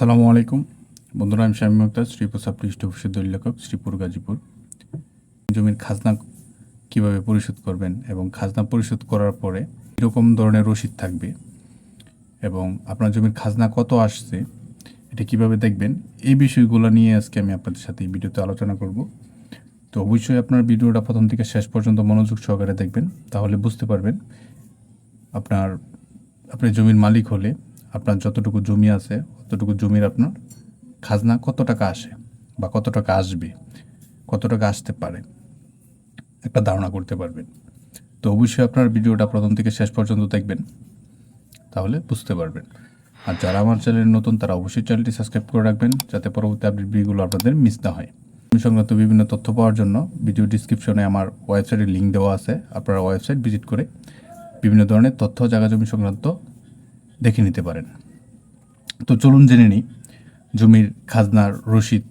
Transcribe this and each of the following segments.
আসসালামু আলাইকুম। বন্ধুরা, আমি শামীম মুক্তার শ্রীপুর ডিস্ট্রিক্ট অফিসের লেখক, শ্রীপুর, গাজীপুর। জমির খাজনা কীভাবে পরিশোধ করবেন এবং খাজনা পরিশোধ করার পরে কীরকম ধরনের রসিদ থাকবে এবং আপনার জমির খাজনা কত আসছে, এটা কীভাবে দেখবেন, এই বিষয়গুলো নিয়ে আজকে আমি আপনাদের সাথে এই ভিডিওতে আলোচনা করব। তো অবশ্যই আপনার ভিডিওটা প্রথম থেকে শেষ পর্যন্ত মনোযোগ সহকারে দেখবেন, তাহলে বুঝতে পারবেন আপনার আপনি জমির মালিক হলে আপনার যতটুকু জমি আছে ততটুকু জমির আপনার খাজনা কত টাকা আসে বা কত টাকা আসবে, কত টাকা আসতে পারে, একটা ধারণা করতে পারবেন। তো অবশ্যই আপনার ভিডিওটা প্রথম থেকে শেষ পর্যন্ত দেখবেন, তাহলে বুঝতে পারবেন। আর যারা আমার চ্যানেল নতুন, তারা অবশ্যই চ্যানেলটি সাবস্ক্রাইব করে রাখবেন, যাতে পরবর্তী আপডেট ভিডিওগুলো আপনাদের মিস না হয়। জমি সংক্রান্ত বিভিন্ন তথ্য পাওয়ার জন্য ভিডিও ডিসক্রিপশনে আমার ওয়েবসাইটের লিঙ্ক দেওয়া আছে, আপনারা ওয়েবসাইট ভিজিট করে বিভিন্ন ধরনের তথ্য জায়গা জমি সংক্রান্ত দেখে নিতে পারেন। তো চলুন জেনে নিই জমির খাজনার রসিদ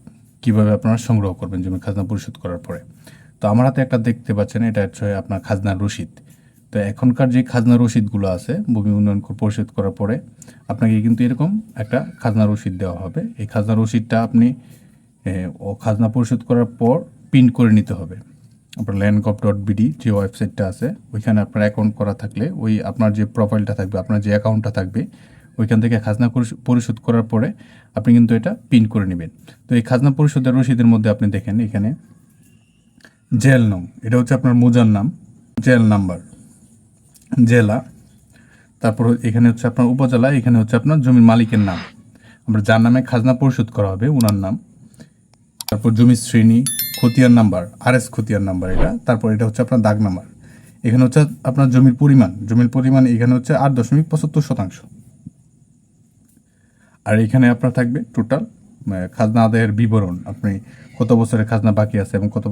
কীভাবে আপনারা সংগ্রহ করবেন জমির খাজনা পরিশোধ করার পরে। তো আমার হাতে একটা দেখতে পাচ্ছেন, এটা হচ্ছে আপনার খাজনার রসিদ। তো এখনকার যে খাজনা রসিদগুলো আছে, ভূমি উন্নয়ন পরিশোধ করার পরে আপনাকে কিন্তু এরকম একটা খাজনা রসিদ দেওয়া হবে। এই খাজনা রসিদটা আপনি ও খাজনা পরিশোধ করার পর প্রিন্ট করে নিতে হবে। আপনার ল্যান্ডকপ ডট বিডি যে ওয়েবসাইটটা আছে, ওইখানে আপনার অ্যাকাউন্ট করা থাকলে ওই আপনার যে প্রোফাইলটা থাকবে, আপনার যে অ্যাকাউন্টটা থাকবে, ওইখান থেকে খাজনা পরিশ- পরিশোধ করার পরে আপনি কিন্তু এটা প্রিন্ট করে নেবেন। তো এই খাজনা পরিশোধের রসিদের মধ্যে আপনি দেখেন এখানে, জেল নং, এটা হচ্ছে আপনার মোজার নাম, জেল নাম্বার, জেলা, তারপর এখানে হচ্ছে আপনার উপজেলা, এখানে হচ্ছে আপনার জমির মালিকের নাম। আমরা যার নামে খাজনা পরিশোধ করা হবে ওনার নাম, তারপর জমির শ্রেণি খতিয়ান নাম্বার আর এস খতিয়ান নাম্বার এটা, তারপর এটা হচ্ছে আপনার দাগ নাম্বার। এখানে হচ্ছে আপনার জমির পরিমাণ জমির পরিমাণ এখানে হচ্ছে আট দশমিক পঁচাত্তর শতাংশ। আর এখানে আপনার থাকবে টোটাল খাজনা আদায়ের বিবরণ। আপনি কত বছরের খাজনা বাকি আছে এবং কত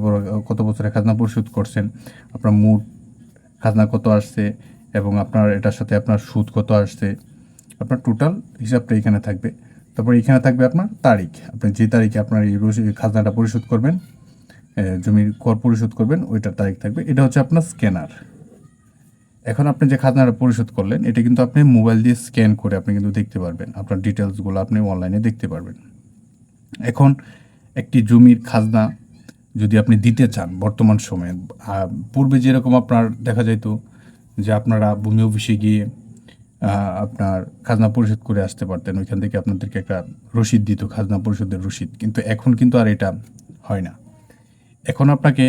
কত বছরের খাজনা পরিশোধ করছেন, আপনার মোট খাজনা কত আসছে এবং আপনার এটার সাথে আপনার সুদ কত আসছে, আপনার টোটাল হিসাবটা এখানে থাকবে। তারপর এখানে থাকবে আপনার তারিখ। আপনি যে তারিখে আপনার এই খাজনাটা পরিশোধ করবেন জমির কর পরিশোধ করবেন, ওইটার তারিখ থাকবে। এটা হচ্ছে আপনার স্ক্যানার। এখন আপনি যে খাজনাটা পরিশোধ করলেন, এটা কিন্তু আপনি মোবাইল দিয়ে স্ক্যান করে আপনি কিন্তু দেখতে পারবেন। আপনার ডিটেলসগুলো আপনি অনলাইনে দেখতে পারবেন। এখন একটি জমির খাজনা যদি আপনি দিতে চান বর্তমান সময়ে পূর্বে যেরকম আপনার দেখা যেত যে আপনারা ভূমি অফিসে গিয়ে আপনার খাজনা পরিশোধ করে আসতে পারতেন, ওইখান থেকে আপনাদেরকে একটা রসিদ দিত, খাজনা পরিশোধের রসিদ। কিন্তু এখন কিন্তু আর এটা হয় না। এখন আপনাকে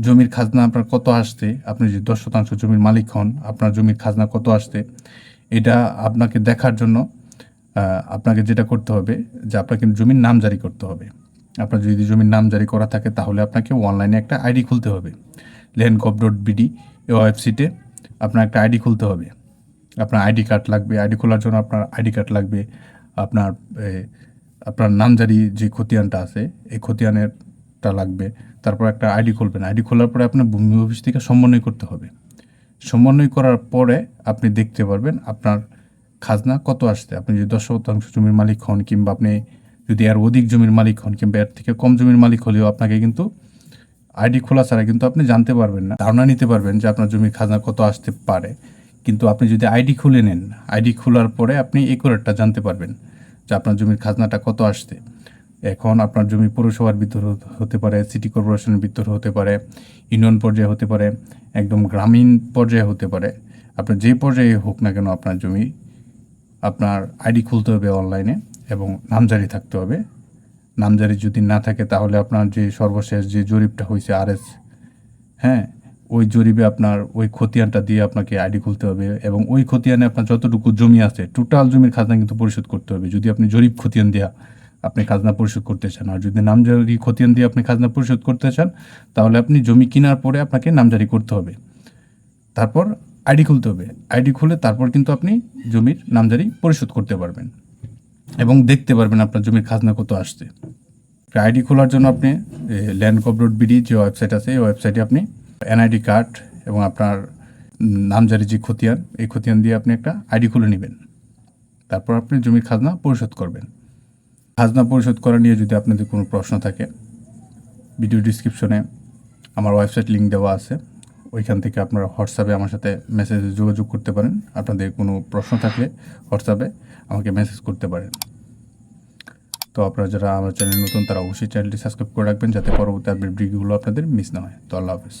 জমির খাজনা আপনার কত আসতে আপনি যে দশ শতাংশ জমির মালিক হন আপনার জমির খাজনা কত আসতে এটা আপনাকে দেখার জন্য আপনাকে যেটা করতে হবে যে আপনাকে জমির নাম জারি করতে হবে। আপনার যদি জমির নাম জারি করা থাকে তাহলে আপনাকে অনলাইনে একটা আইডি খুলতে হবে। লেন গভ ডট বিডি এই ওয়েবসাইটে আপনার একটা আইডি খুলতে হবে। আপনার আইডি কার্ড লাগবে আইডি খোলার জন্য আপনার আইডি কার্ড লাগবে। আপনার এ, আপনার নামজারি যে খতিয়ানটা আছে এই খতিয়ানেরটা লাগবে। তারপর একটা আইডি খুলবেন। আইডি খোলার পরে আপনার ভূমি অফিস থেকে সমন্বয় করতে হবে। সমন্বয় করার পরে আপনি দেখতে পারবেন আপনার খাজনা কত আসছে। আপনি যদি দশ শতাংশ জমির মালিক হন কিংবা আপনি যদি আর অধিক জমির মালিক হন কিংবা এর থেকে কম জমির মালিক হলেও আপনাকে কিন্তু আইডি খোলা ছাড়া কিন্তু আপনি জানতে পারবেন না। ধারণা নিতে পারবেন যে আপনার জমির খাজনা কত আসতে পারে। কিন্তু আপনি যদি আইডি খুলে নেন আইডি খোলার পরে আপনি একুরেটটা জানতে পারবেন যে আপনার জমির খাজনাটা কত আসছে। এখন আপনার জমি পৌরসভার ভিতর হতে- পারে সিটি কর্পোরেশনের ভিতর হতে পারে ইউনিয়ন পর্যায়ে হতে পারে, একদম গ্রামীণ পর্যায়ে হতে পারে। আপনার যে পর্যায়ে হোক না কেন আপনার জমি, আপনার আইডি খুলতে হবে অনলাইনে এবং নামজারি থাকতে হবে। নামজারি যদি না থাকে তাহলে আপনার যে সর্বশেষ যে জরিপটা হয়েছে আরএস হ্যাঁ ওই জরিপে আপনার ওই খতিয়ানটা দিয়ে আপনাকে আইডি খুলতে হবে এবং ওই খতিয়ানে আপনার যতটুকু জমি আছে টোটাল জমির খাজনা কিন্তু পরিশোধ করতে হবে। যদি আপনি জরিপ খতিয়ান দেওয়া আপনি খাজনা পরিশোধ করতে চান। আর যদি নামজারি খতিয়ান দিয়ে আপনি খাজনা পরিশোধ করতে চান, তাহলে আপনি জমি কেনার পরে আপনাকে নামজারি করতে হবে। তারপর আইডি খুলতে হবে। আইডি খুলে তারপর কিন্তু আপনি জমির নামজারি পরিশোধ করতে পারবেন এবং দেখতে পারবেন আপনার জমির খাজনা কত আসছে। আইডি খোলার জন্য আপনি ল্যান্ড ডট বিডি যে ওয়েবসাইট আছে, এই ওয়েবসাইটে আপনি এনআইডি কার্ড এবং আপনার নামজারি যে খতিয়ান, এই খতিয়ান দিয়ে আপনি একটা আইডি খুলে নেবেন। তারপর আপনি জমির খাজনা পরিশোধ করবেন। খাজনা পরিশোধ করা নিয়ে যদি আপনাদের কোনো প্রশ্ন থাকে ভিডিও ডিসক্রিপশনে আমার ওয়েবসাইট লিঙ্ক দেওয়া আছে। ওইখান থেকে আপনারা হোয়াটসঅ্যাপে আমার সাথে মেসেজে যোগাযোগ করতে পারেন। আপনাদের কোনো প্রশ্ন থাকলে হোয়াটসঅ্যাপে আমাকে মেসেজ করতে পারেন। তো আপনারা যারা আমার চ্যানেল নতুন, তারা অবশ্যই চ্যানেলটি সাবস্ক্রাইব করে রাখবেন, যাতে পরবর্তী আপডেট ভিডিওগুলো আপনাদের মিস না হয়। তো আল্লাহ হাফেজ।